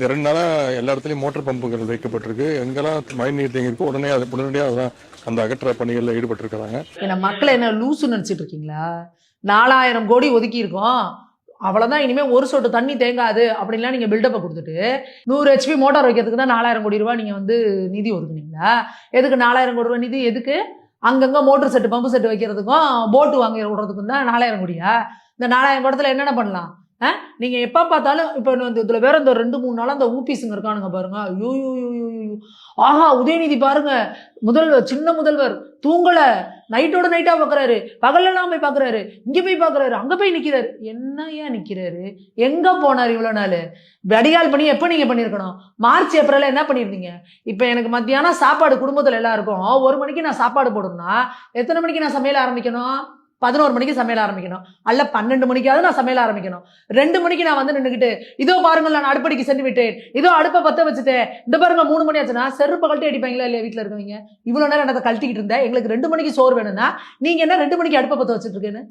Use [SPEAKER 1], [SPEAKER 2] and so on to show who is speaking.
[SPEAKER 1] ரெண்டு நாளாக எல்லா இடத்துலையும் மோட்டர் பம்புகள் வைக்கப்பட்டிருக்கு. எங்கெல்லாம் மழை நீர் தேங்கி இருக்கோ உடனே அது உடனடியாக அதான் அந்த அகற்ற பணிகளில் ஈடுபட்டிருக்கிறாங்க.
[SPEAKER 2] ஏன்னா மக்களை என்ன லூசு நினச்சிட்டு இருக்கீங்களா? நாலாயிரம் கோடி ஒதுக்கி இருக்கோம். அவ்வளவுதான் இனிமேல் ஒரு சொட்டு தண்ணி தேங்காது அப்படின்லாம் நீங்கள் பில்டப்பை கொடுத்துட்டு நூறு ஹெச்பி மோட்டார் வைக்கிறதுக்கு தான் நாலாயிரம் கோடி ரூபா நீங்கள் வந்து நிதி ஒதுக்குனீங்களா? எதுக்கு நாலாயிரம் கோடி ரூபா நிதி? எதுக்கு? அங்கங்கே மோட்டர் செட்டு பம்பு செட்டு வைக்கிறதுக்கும் போட்டு வாங்கி விடுறதுக்கும் தான் நாலாயிரம் கோடியா? இந்த நாலாயிரம் கோடத்தில் என்னென்ன பண்ணலாம்? ஆ? நீங்க எப்ப பார்த்தாலும் இப்ப இந்த இதுல வேற இந்த ரெண்டு மூணு நாளா அந்த ஊபிஸுங்க இருக்கானுங்க பாருங்க. ஐயோ ஆஹா உதயநிதி பாருங்க. முதல்வர் சின்ன முதல்வர் தூங்கல. நைட்டோட நைட்டா பாக்குறாரு. பகல்லாம் போய் பாக்குறாரு. இங்க போய் பாக்குறாரு. அங்க போய் நிக்கிறாரு. என்ன ஏன் நிக்கிறாரு? எங்க போனார் இவ்வளவு நாள்? வடிகால் பண்ணி எப்ப நீங்க பண்ணிருக்கணும்? மார்ச் ஏப்ரலில் என்ன பண்ணிருந்தீங்க? இப்ப எனக்கு மத்தியானம் சாப்பாடு குடும்பத்துல எல்லாருக்கும் ஒரு மணிக்கு நான் சாப்பாடு போடணும்னா எத்தனை மணிக்கு நான் சமையல் ஆரம்பிக்கணும்? பதினோரு மணிக்கு சமையல் ஆரம்பிக்கணும். அல்ல பன்னெண்டு மணிக்காவது நான் சமையல் ஆரம்பிக்கணும். ரெண்டு மணிக்கு நான் வந்து நின்றுக்கிட்டு இதோ பாருங்கள் நான் அடுப்படிக்கு சென்று விட்டேன். இதோ அடுப்பை பத்த வச்சுட்டேன். இந்த பாருங்க மூணு மணி ஆச்சுன்னா செருப்பை கழட்டி அடிப்பாங்களா இல்லையா வீட்டில் இருக்கவங்க? இவ்வளோ நேரம் அதை கழட்டிக்கிட்டு இருந்தேன். எங்களுக்கு ரெண்டு மணிக்கு சோறு வேணும்னா நீங்க என்ன ரெண்டு மணிக்கு அடுப்பை பத்த வச்சுட்டு இருக்கேன்னு?